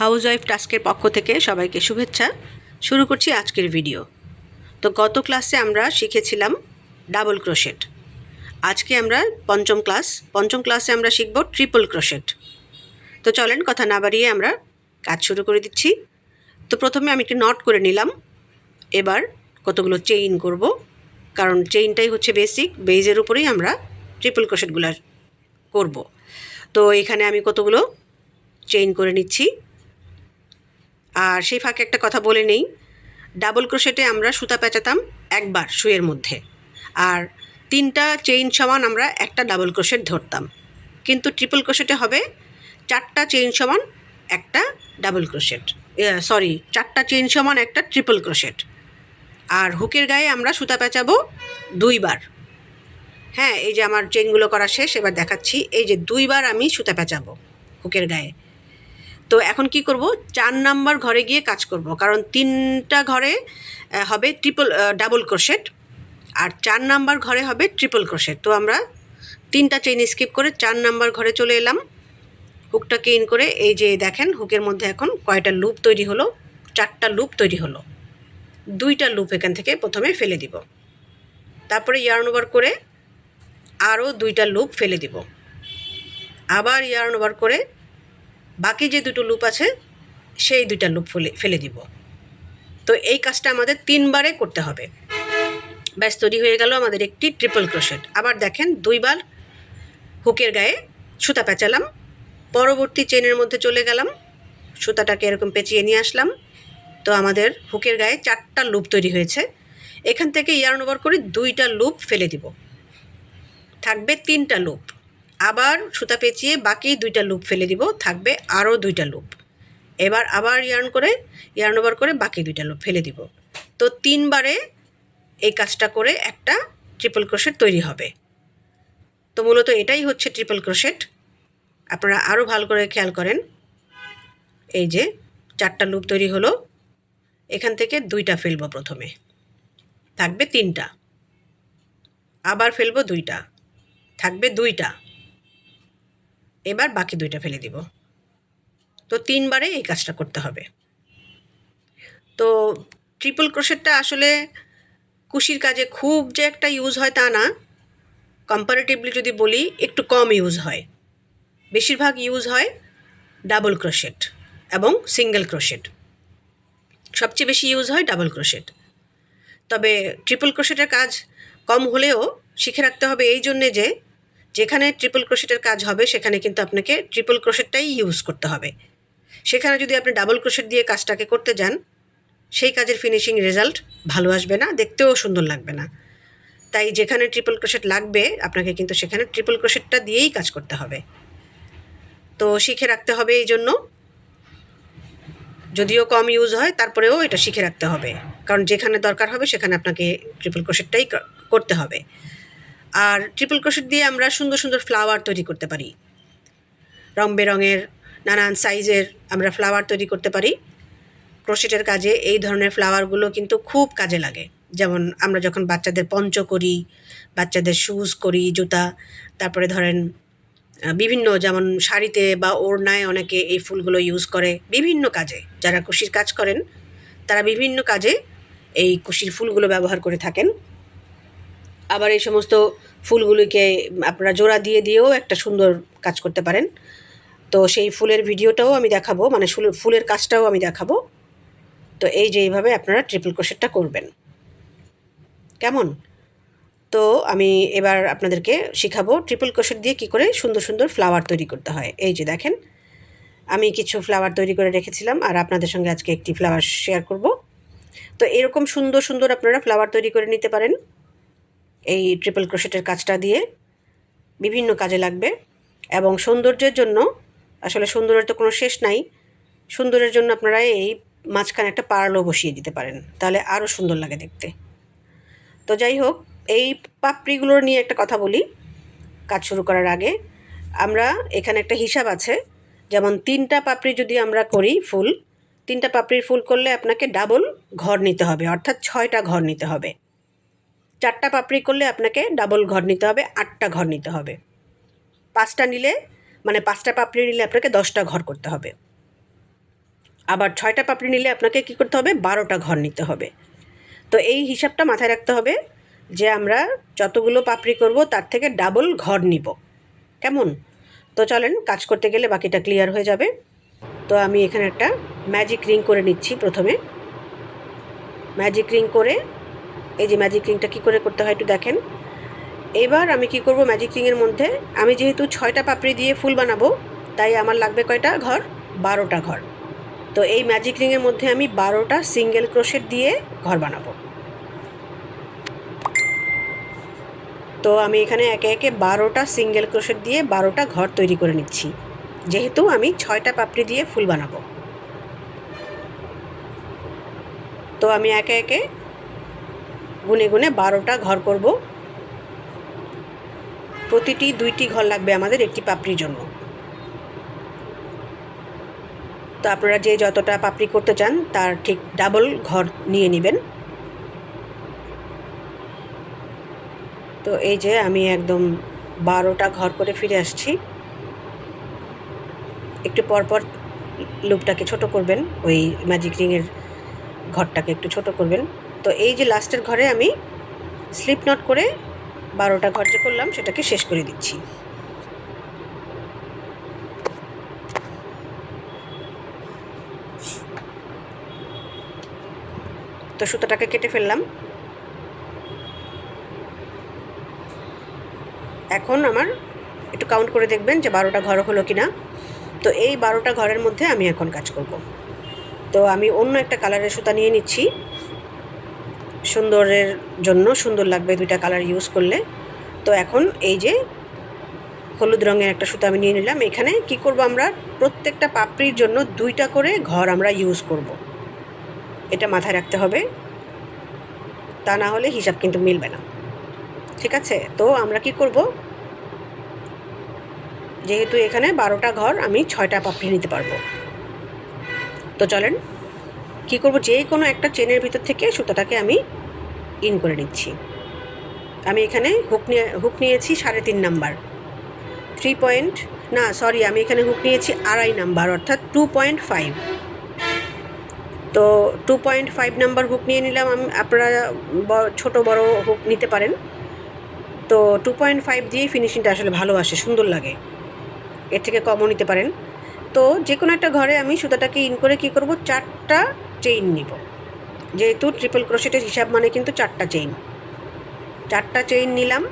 House wife টাস্কের পক্ষ থেকে সবাইকে শুভেচ্ছা। শুরু করছি আজকের ভিডিও। তো গত ক্লাসে আমরা শিখেছিলাম ডাবল ক্রোশেট। আজকে আমরা পঞ্চম ক্লাস। পঞ্চম ক্লাসে আমরা শিখব ট্রিপল ক্রোশেট। তো চলেন কথা না বাড়িয়ে আমরা কাজ শুরু করে দিচ্ছি। তো প্রথমে আমি একটি নট করে নিলাম। এবার কতগুলো চেইন করব। কারণ চেইনটাই হচ্ছে বেসিক। বেজের উপরেই আমরা ট্রিপল ক্রোশেটগুলো করব। তো এখানে আমি কতগুলো চেইন করে নিচ্ছি। আর সেই ফাঁকে একটা কথা বলে নেই। ডাবল ক্রোশেটে আমরা সুতা পেঁচাতাম একবার সুয়ের মধ্যে। আর তিনটা চেইন সমান আমরা একটা ডাবল ক্রোশেট ধরতাম। কিন্তু ট্রিপল ক্রোশেটে হবে চারটা চেইন সমান একটা ডাবল ক্রোশেট। সরি, চারটা চেইন সমান একটা ট্রিপল ক্রোশেট। আর হুকের গায়ে আমরা সুতা পেঁচাবো দুইবার। হ্যাঁ এই যে আমার চেইনগুলো করা শেষ, এবার দেখাচ্ছি। এই যে দুইবার আমি সুতা পেঁচাবো হুকের গায়ে। তো এখন কি করব? চার নাম্বার ঘরে গিয়ে কাজ করব। কারণ তিনটা ঘরে হবে ট্রিপল ডাবল ক্রোশেট আর চার নাম্বার ঘরে হবে ট্রিপল ক্রোশেট তো আমরা তিনটা চেইন স্কিপ করে চার নাম্বার ঘরে চলে এলাম। হুকটাকে ইন করে এই যে দেখেন হুকের মধ্যে এখন কয়টা লুপ তৈরি হলো? চারটা লুপ তৈরি হলো। দুইটা লুপ এখান থেকে প্রথমে ফেলে দিব। তারপরে ইয়ার্ন ওভার করে আরও দুইটা লুপ ফেলে দিব। আবার ইয়ার্ন ওভার করে বাকি যে দুটো লুপ আছে, সেই দুইটা লুপ ফেলে ফেলে দিব। তো এই কাজটা আমাদের তিনবারে করতে হবে। ব্যাস, তৈরি হয়ে গেল আমাদের একটি ট্রিপল ক্রোশেট আবার দেখেন, দুইবার হুকের গায়ে সুতা পেঁচালাম, পরবর্তী চেনের মধ্যে চলে গেলাম, সুতাটাকে এরকম পেঁচিয়ে নিয়ে আসলাম। তো আমাদের হুকের গায়ে চারটা লুপ তৈরি হয়েছে। এখান থেকে ইয়ার্ন ওভার করে দুইটা লুপ ফেলে দিব। থাকবে তিনটা লুপ আবার সুতা পেঁচিয়ে বাকি দুইটা লুপ ফেলে দিব, থাকবে আরও দুইটা লুপ। এবার আবার ইয়ার্ন করে ইয়ার্ন ওভার করে বাকি দুইটা লুপ ফেলে দিব। তো তিনবারে এই কাজটা করে একটা ট্রিপল ক্রোশেট তৈরি হবে। তো মূলত এটাই হচ্ছে ট্রিপল ক্রোশেট আপনারা আরও ভালো করে খেয়াল করেন। এই যে চারটা লুপ তৈরি হলো, এখান থেকে দুইটা ফেলব প্রথমে। থাকবে তিনটা। আবার ফেলব দুইটা। থাকবে দুইটা। এবার বাকি দুইটা ফেলে দিব। তো তিনবারে এই কাজটা করতে হবে। তো ট্রিপল ক্রোশেটটা আসলে কুশির কাজে খুব যে একটা ইউজ হয় তা না। কম্পারেটিভলি যদি বলি, একটু কম ইউজ হয়। বেশিরভাগ ইউজ হয় ডাবল ক্রোশেট এবং সিঙ্গেল ক্রোশেট সবচেয়ে বেশি ইউজ হয় ডাবল ক্রোশেট তবে ট্রিপল ক্রোশেটের কাজ কম হলেও শিখে রাখতে হবে এই জন্যে যে যেখানে ট্রিপল ক্রোশেটের কাজ হবে, সেখানে কিন্তু আপনাকে ট্রিপল ক্রোশেটটাই ইউজ করতে হবে। সেখানে যদি আপনি ডাবল ক্রোশেট দিয়ে কাজটাকে করতে যান, সেই কাজের ফিনিশিং রেজাল্ট ভালো আসবে না, দেখতেও সুন্দর লাগবে না। তাই যেখানে ট্রিপল ক্রোশেট লাগবে, আপনাকে কিন্তু সেখানে ট্রিপল ক্রোশেটটা দিয়েই কাজ করতে হবে। তো শিখে রাখতে হবে এই জন্য। যদিও কম ইউজ হয়, তারপরেও এটা শিখে রাখতে হবে। কারণ যেখানে দরকার হবে, সেখানে আপনাকে ট্রিপল ক্রোশেটটাই করতে হবে। আর ট্রিপল ক্রোশেট দিয়ে আমরা সুন্দর সুন্দর ফ্লাওয়ার তৈরি করতে পারি। রং বেরঙের নানান সাইজের আমরা ফ্লাওয়ার তৈরি করতে পারি। ক্রোশেটের কাজে এই ধরনের ফ্লাওয়ারগুলো কিন্তু খুব কাজে লাগে। যেমন আমরা যখন বাচ্চাদের পঞ্চ করি, বাচ্চাদের শুজ করি, জুতা, তারপরে ধরেন বিভিন্ন যেমন শাড়িতে বা ওড়নায় অনেকে এই ফুলগুলো ইউজ করে বিভিন্ন কাজে। যারা কুশির কাজ করেন, তারা বিভিন্ন কাজে এই কুশির ফুলগুলো ব্যবহার করে থাকেন। আবার এই সমস্ত ফুলগুলিকে আপনারা জোড়া দিয়ে দিয়েও একটা সুন্দর কাজ করতে পারেন। তো সেই ফুলের ভিডিওটাও আমি দেখাবো মানে ফুলের কাজটাও আমি দেখাবো। তো এই যে এইভাবে আপনারা ট্রিপল ক্রোশেটটা করবেন। কেমন? তো আমি এবার আপনাদেরকে শিখাবো ট্রিপল ক্রোশেট দিয়ে কী করে সুন্দর সুন্দর ফ্লাওয়ার তৈরি করতে হয়। এই যে দেখেন, আমি কিছু ফ্লাওয়ার তৈরি করে রেখেছিলাম আর আপনাদের সঙ্গে আজকে একটি ফ্লাওয়ার শেয়ার করব। তো এরকম সুন্দর সুন্দর আপনারা ফ্লাওয়ার তৈরি করে নিতে পারেন। এই ট্রিপল ক্রোশেটের কাজটা দিয়ে বিভিন্ন কাজে লাগবে। এবং সৌন্দর্যের জন্য, আসলে সৌন্দর্যের তো কোনো শেষ নাই সুন্দরের জন্য আপনারা এই মাঝখানে একটা পার্লও বসিয়ে দিতে পারেন, তাহলে আরও সুন্দর লাগে দেখতে। তো যাই হোক, এই পাপড়িগুলোর নিয়ে একটা কথা বলি, কাজ শুরু করার আগে। আমরা এখানে একটা হিসাব আছে, যেমন তিনটা পাপড়ি যদি আমরা করি ফুল, তিনটা পাপড়ির ফুল করলে আপনাকে ডাবল ঘর নিতে হবে, অর্থাৎ ছয়টা ঘর নিতে হবে। চারটা পাপড়ি করলে আপনাকে ডাবল ঘর নিতে হবে, আটটা ঘর নিতে হবে। পাঁচটা নিলে মানে পাঁচটা পাপড়ি নিলে আপনাকে দশটা ঘর করতে হবে। আবার ছয়টা পাপড়ি নিলে আপনাকে কী করতে হবে? বারোটা ঘর নিতে হবে। তো এই হিসাবটা মাথায় রাখতে হবে যে আমরা যতগুলো পাপড়ি করব, তার থেকে ডাবল ঘর নিব। কেমন? তো চলেন, কাজ করতে গেলে বাকিটা ক্লিয়ার হয়ে যাবে। তো আমি এখানে একটা ম্যাজিক রিং করে নিচ্ছি প্রথমে। ম্যাজিক রিং করে এই যে ম্যাজিক রিংটা কী করে করতে হয় একটু দেখেন। এবার আমি কি করব ম্যাজিক রিংয়ের মধ্যে, আমি যেহেতু ছয়টা পাপড়ি দিয়ে ফুল বানাবো, তাই আমার লাগবে কয়টা ঘর? বারোটা ঘর। তো এই ম্যাজিক রিংয়ের মধ্যে আমি বারোটা সিঙ্গেল ক্রোশেট দিয়ে ঘর বানাবো। তো আমি এখানে একে একে বারোটা সিঙ্গেল ক্রোশেট দিয়ে বারোটা ঘর তৈরি করে নিচ্ছি। যেহেতু আমি ছয়টা পাপড়ি দিয়ে ফুল বানাবো। তো আমি একে একে গুনে গুনে বারোটা ঘর করব। প্রতিটি দুইটি ঘর লাগবে আমাদের একটি পাপড়ির জন্য। তো আপনারা যে যতটা পাপড়ি করতে চান, তার ঠিক ডাবল ঘর নিয়ে নেবেন। তো এই যে আমি একদম বারোটা ঘর করে ফিরে আসছি। একটু পরপর লুপটাকে ছোট করবেন, ওই ম্যাজিক রিংয়ের ঘরটাকে একটু ছোট করবেন। তো এই যে লাস্টের ঘরে আমি স্লিপ নট করে বারোটা ঘর যে করলাম, সেটাকে শেষ করে দিচ্ছি। তো সুতোটাকে কেটে ফেললাম। এখন আমার একটু কাউন্ট করে দেখবেন যে বারোটা ঘর হলো কি না তো এই বারোটা ঘরের মধ্যে আমি এখন কাজ করব। তো আমি অন্য একটা কালারের সুতা নিয়ে নিচ্ছি। সুন্দরের জন্য সুন্দর লাগবে দুইটা কালার ইউজ করলে। তো এখন এই যে হলুদ রঙের একটা সুতো আমি নিয়ে নিলাম। এখানে কি করব আমরা? প্রত্যেকটা পাপড়ির জন্য দুইটা করে ঘর আমরা ইউজ করব। এটা মাথায় রাখতে হবে। তা না হলে হিসাব কিন্তু মিলবে না। ঠিক আছে? তো আমরা কি করব? যেহেতু এখানে বারোটা ঘর, আমি ছয়টা পাপড়ি নিতে পারব। তো চলেন, কি করব? যে কোনো একটা চেনের ভিতর থেকে সুতোটাকে আমি ইন করে নিচ্ছি। আমি এখানে হুক নিয়ে হুক নিয়েছি সাড়ে তিন নাম্বার। থ্রি পয়েন্ট না সরি আমি এখানে হুক নিয়েছি আড়াই নাম্বার, অর্থাৎ টু পয়েন্ট ফাইভ তো two point five number hook নিয়ে নিলাম আমি, আপনারা ছোটো, বড় হুক নিতে পারেন। তো টু পয়েন্ট ফাইভ দিয়ে ফিনিশিংটা আসলে ভালো আসে, সুন্দর লাগে। এর থেকে কমও নিতে পারেন। তো যে কোনো একটা ঘরে আমি সুতাটাকে ইন করে কি করব? চারটা চেইন নিব। যেহেতু ট্রিপল ক্রোশেটের হিসাব মানে কিন্তু চারটা চেইন চারটা চেইন নিলাম,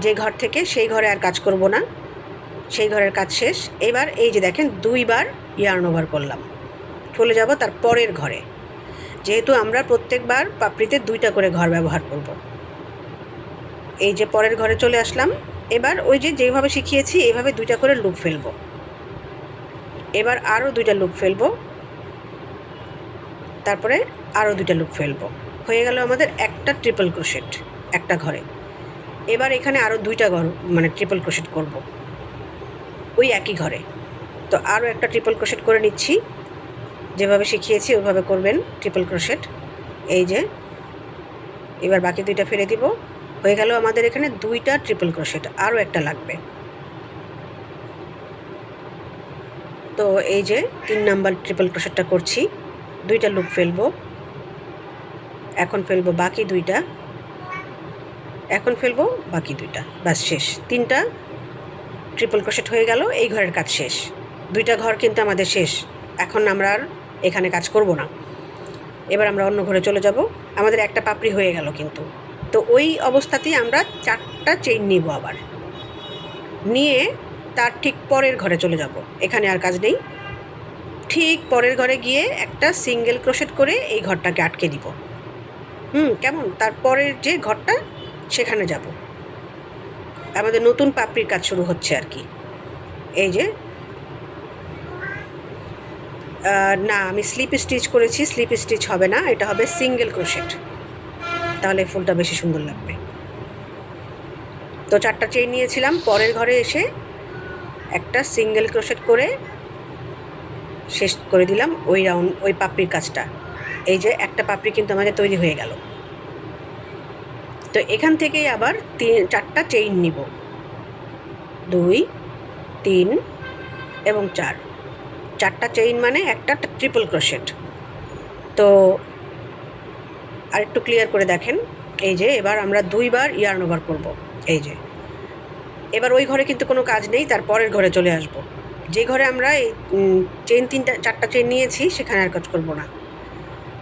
যে ঘর থেকে সেই ঘরে আর কাজ করব না, সেই ঘরের কাজ শেষ। এবার এই যে দেখেন, দুইবার ইয়ার্ন ওভার করলাম। চলে যাব তার পরের ঘরে। যেহেতু আমরা প্রত্যেকবার পাপড়িতে দুইটা করে ঘর ব্যবহার করব। এই যে পরের ঘরে চলে আসলাম। এবার ওই যে যেভাবে শিখিয়েছি এইভাবে দুইটা করে লুপ ফেলব। এবার আরও দুইটা লুপ ফেলব। তারপরে আরও দুইটা লুপ ফেলব। হয়ে গেল আমাদের একটা ট্রিপল ক্রোশেট একটা ঘরে। এবার এখানে আরও দুইটা ঘর মানে ট্রিপল ক্রোশেট করব। ওই একই ঘরে। তো আরও একটা ট্রিপল ক্রোশেট করে নিচ্ছি। যেভাবে শিখিয়েছি, ওইভাবে করবেন ট্রিপল ক্রোশেট এই যে, এবার বাকি দুইটা ফেলে দিব। হয়ে গেল আমাদের এখানে দুইটা ট্রিপল ক্রোশেট আরও একটা লাগবে। তো এই যে, তিন নাম্বার ট্রিপল ক্রোশেটটা করছি। দুইটা লুপ ফেলব। এখন ফেলব বাকি দুইটা। এখন ফেলব বাকি দুইটা। ব্যাস, শেষ। তিনটা ট্রিপল ক্রোশেট হয়ে গেল, এই ঘরের কাজ শেষ। দুইটা ঘর কিন্তু আমাদের শেষ। এখন আমরা আর এখানে কাজ করব না। এবার আমরা অন্য ঘরে চলে যাব। আমাদের একটা পাপড়ি হয়ে গেল কিন্তু। তো ওই অবস্থাতেই আমরা চারটা চেইন নিব আবার। নিয়ে তার ঠিক পরের ঘরে চলে যাব। এখানে আর কাজ নেই। ঠিক পরের ঘরে গিয়ে একটা সিঙ্গেল ক্রোশেট করে এই ঘরটাকে আটকে দিব। হুম, কেমন? তারপরের যে ঘরটা, সেখানে যাব। আমাদের নতুন পাপড়ির কাজ শুরু হচ্ছে আর কি। এই যে না, আমি স্লিপ স্টিচ করেছি, স্লিপ স্টিচ হবে না, এটা হবে সিঙ্গেল ক্রোশেট। তাহলে ফুলটা বেশি সুন্দর লাগবে। তো চারটা চেইন নিয়েছিলাম, পরের ঘরে এসে একটা সিঙ্গেল ক্রোশেট করে শেষ করে দিলাম ওই রাউন্ড, ওই পাপড়ির কাজটা। এই যে একটা পাপড়ি কিন্তু আমাদের তৈরি হয়ে গেল। তো এখান থেকেই আবার তিন, চারটা চেইন নিব। দুই, তিন এবং চার। চারটা চেইন মানে একটা ট্রিপল ক্রোশেট তো আরেকটু ক্লিয়ার করে দেখেন। এই যে এবার আমরা দুইবার ইয়ার্ন ওভার করব। এই যে। এবার ওই ঘরে কিন্তু কোনো কাজ নেই, তার পরের ঘরে চলে আসব। যে ঘরে আমরা এই চেন তিনটা, চারটা চেন নিয়েছি, সেখানে আর কাজ করব না।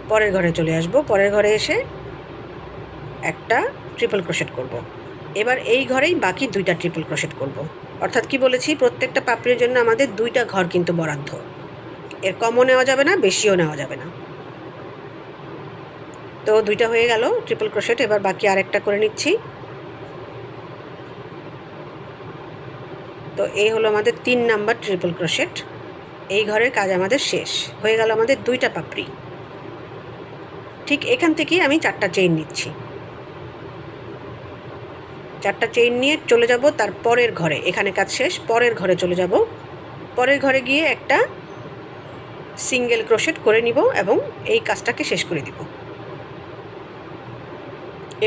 পরের ঘরে চলে আসব। পরের ঘরে এসে একটা ট্রিপল ক্রোশেট করব। এবার এই ঘরেই বাকি দুইটা ট্রিপল ক্রোশেট করব। অর্থাৎ কি বলেছি? প্রত্যেকটা পাপড়ির জন্য আমাদের দুইটা ঘর কিন্তু বরাদ্দ। এর কমও নেওয়া যাবে না, বেশিও নেওয়া যাবে না। তো দুইটা হয়ে গেল ট্রিপল ক্রোশেট এবার বাকি আরেকটা করে নিচ্ছি। তো এই হলো আমাদের তিন নাম্বার ট্রিপল ক্রোশেট এই ঘরের কাজ আমাদের শেষ। হয়ে গেল আমাদের দুইটা পাপড়ি। ঠিক এখান থেকেই আমি চারটা চেইন নিচ্ছি। চারটা চেইন নিয়ে চলে যাব তার পরের ঘরে। এখানে কাজ শেষ, পরের ঘরে চলে যাব। পরের ঘরে গিয়ে একটা সিঙ্গেল ক্রোশেট করে নিব এবং এই কাজটাকে শেষ করে দিব।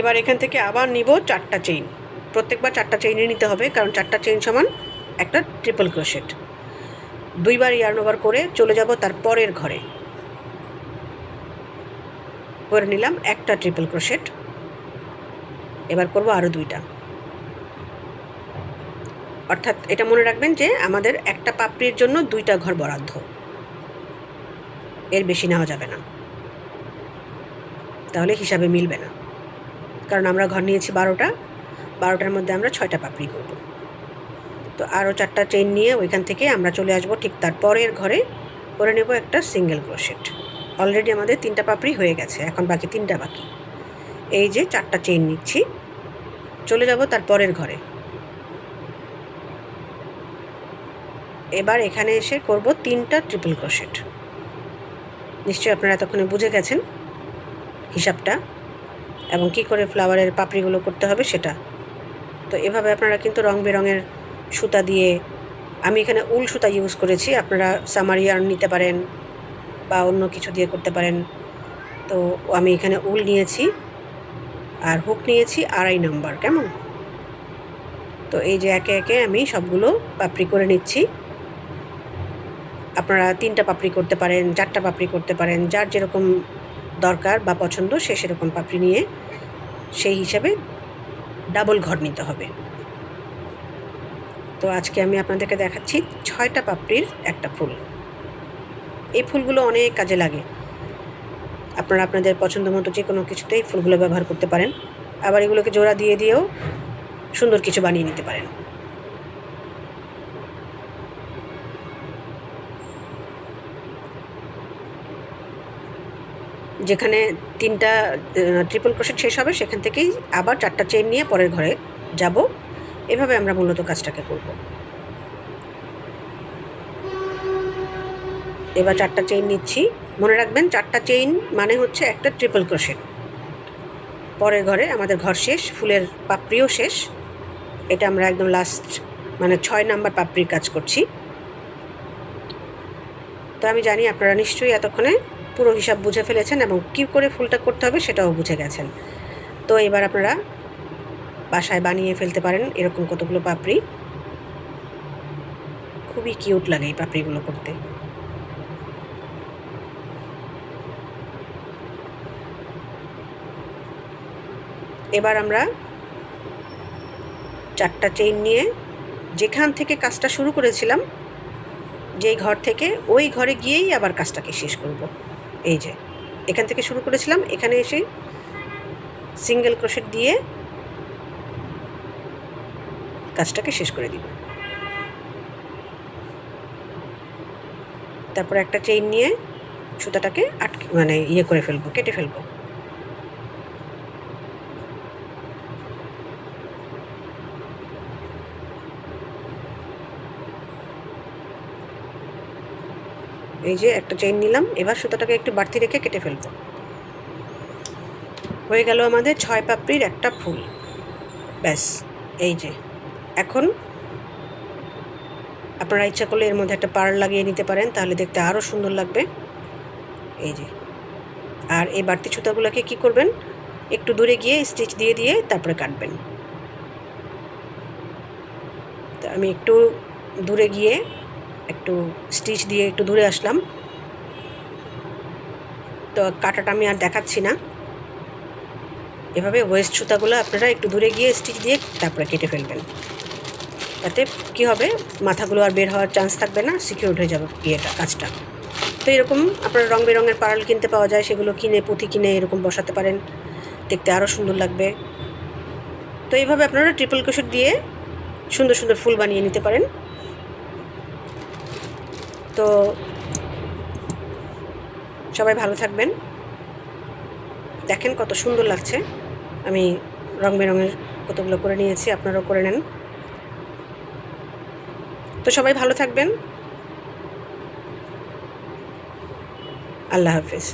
এবার এখান থেকে আবার নিব চারটা চেইন প্রত্যেকবার চারটা চেইনে নিতে হবে, কারণ চারটা চেইন সমান একটা ট্রিপল ক্রোশেট দুইবার ইয়ার্ন ওভার করে চলে যাব তার পরের ঘরে। করে নিলাম একটা ট্রিপল ক্রোশেট এবার করব আরও দুইটা। অর্থাৎ এটা মনে রাখবেন যে আমাদের একটা পাপড়ির জন্য দুইটা ঘর বরাদ্দ। এর বেশি নেওয়া যাবে না। তাহলে হিসাবে মিলবে না। কারণ আমরা ঘর নিয়েছি বারোটা। বারোটার মধ্যে আমরা ছয়টা পাপড়ি করব। তো আরও চারটা চেইন নিয়ে ওইখান থেকে আমরা চলে আসব ঠিক তার পরের ঘরে। করে নেব একটা সিঙ্গেল ক্রোশেট অলরেডি আমাদের তিনটা পাপড়ি হয়ে গেছে, এখন বাকি তিনটা বাকি। এই যে চারটা চেন নিচ্ছি, চলে যাব তার পরের ঘরে। এবার এখানে এসে করব তিনটা ট্রিপল ক্রোশেট নিশ্চয়ই আপনারা এতক্ষণে বুঝে গেছেন হিসাবটা, এবং কি করে ফ্লাওয়ারের পাপড়িগুলো করতে হবে সেটা। তো এভাবে আপনারা কিন্তু রং বেরঙের সুতা দিয়ে, আমি এখানে উল সুতা ইউজ করেছি, আপনারা সামারিয়ার নিতে পারেন বা অন্য কিছু দিয়ে করতে পারেন। তো আমি এখানে উল নিয়েছি আর হুক নিয়েছি আড়াই নাম্বার, কেমন? তো এই যে একে একে আমি সবগুলো পাপড়ি করে নিচ্ছি। আপনারা তিনটা পাপড়ি করতে পারেন, চারটা পাপড়ি করতে পারেন, যার যেরকম দরকার বা পছন্দ সে সেরকম পাপড়ি নিয়ে সেই হিসাবে ডাবল ঘর নিতে হবে। তো আজকে আমি আপনাদেরকে দেখাচ্ছি ছয়টা পাপড়ির একটা ফুল। এই ফুলগুলো অনেক কাজে লাগে। আপনারা আপনাদের পছন্দ মতো যে কোনো কিছুতেই ফুলগুলো ব্যবহার করতে পারেন। আবার এগুলোকে জোড়া দিয়ে দিয়েও সুন্দর কিছু বানিয়ে নিতে পারেন। যেখানে তিনটা ট্রিপল ক্রোশেট শেষ হবে, সেখান থেকেই আবার চারটা চেন নিয়ে পরের ঘরে যাব। এভাবে আমরা মূলত কাজটাকে করব। এবার চারটা চেইন নিচ্ছি। মনে রাখবেন, চারটা চেইন মানে হচ্ছে একটা ট্রিপল ক্রোশেট পরের ঘরে আমাদের ঘর শেষ, ফুলের পাপড়িও শেষ। এটা আমরা একদম লাস্ট মানে ছয় নাম্বার পাপড়ির কাজ করছি। তো আমি জানি আপনারা নিশ্চয়ই এতক্ষণে পুরো হিসাব বুঝে ফেলেছেন এবং কী করে ফুলটা করতে হবে সেটাও বুঝে গেছেন। তো এবার আপনারা বাসায় বানিয়ে ফেলতে পারেন এরকম কতগুলো পাপড়ি। খুবই কিউট লাগে এই পাপড়িগুলো করতে। এবার আমরা চারটা চেইন নিয়ে যেখান থেকে কাজটা শুরু করেছিলাম, যেই ঘর থেকে, ওই ঘরে গিয়েই আবার কাজটাকে শেষ করব। এই যে, এখান থেকে শুরু করেছিলাম, এখানে এসে সিঙ্গেল ক্রোশেট দিয়ে কাজটাকে শেষ করে দিব। তারপর একটা চেইন নিয়ে সুতাটাকে আটকে মানে ইয়ে করে ফেলব, কেটে ফেলব। এই যে একটা চেইন নিলাম, এবার সুতাটাকে একটু বাড়তি রেখে কেটে ফেলব। হয়ে গেল আমাদের ছয় পাপড়ির একটা ফুল। ব্যাস, এই যে। এখন আপনারা ইচ্ছা করলে এর মধ্যে একটা পাড় লাগিয়ে নিতে পারেন, তাহলে দেখতে আরও সুন্দর লাগবে। এই যে। আর এই বাড়তি সুতাগুলোকে কি করবেন? একটু দূরে গিয়ে স্টিচ দিয়ে দিয়ে তারপরে কাটবেন। তো আমি একটু দূরে গিয়ে একটু স্টিচ দিয়ে একটু দূরে আসলাম। তো কাটাটা আমি আর দেখাচ্ছি না। এভাবে ওয়েস্ট সুতাগুলো আপনারা একটু দূরে গিয়ে স্টিচ দিয়ে তারপরে কেটে ফেলবেন। তাতে কী হবে? মাথাগুলো আর বের হওয়ার চান্স থাকবে না সিকিউর হয়ে যাবে ইয়েটা, কাজটা। তো এরকম আপনার রং বেরঙের পার্ল কিনতে পাওয়া যায়, সেগুলো কিনে, পুঁথি কিনে এরকম বসাতে পারেন। দেখতে আরও সুন্দর লাগবে। তো এইভাবে আপনারা ট্রিপল ক্রোশেট দিয়ে সুন্দর সুন্দর ফুল বানিয়ে নিতে পারেন। তো সবাই ভালো থাকবেন। দেখেন কত সুন্দর লাগছে। আমি রং বেরঙের কতগুলো করে নিয়েছি, আপনারাও করে নেন। তো সবাই ভালো থাকবেন। আল্লাহ হাফিজ।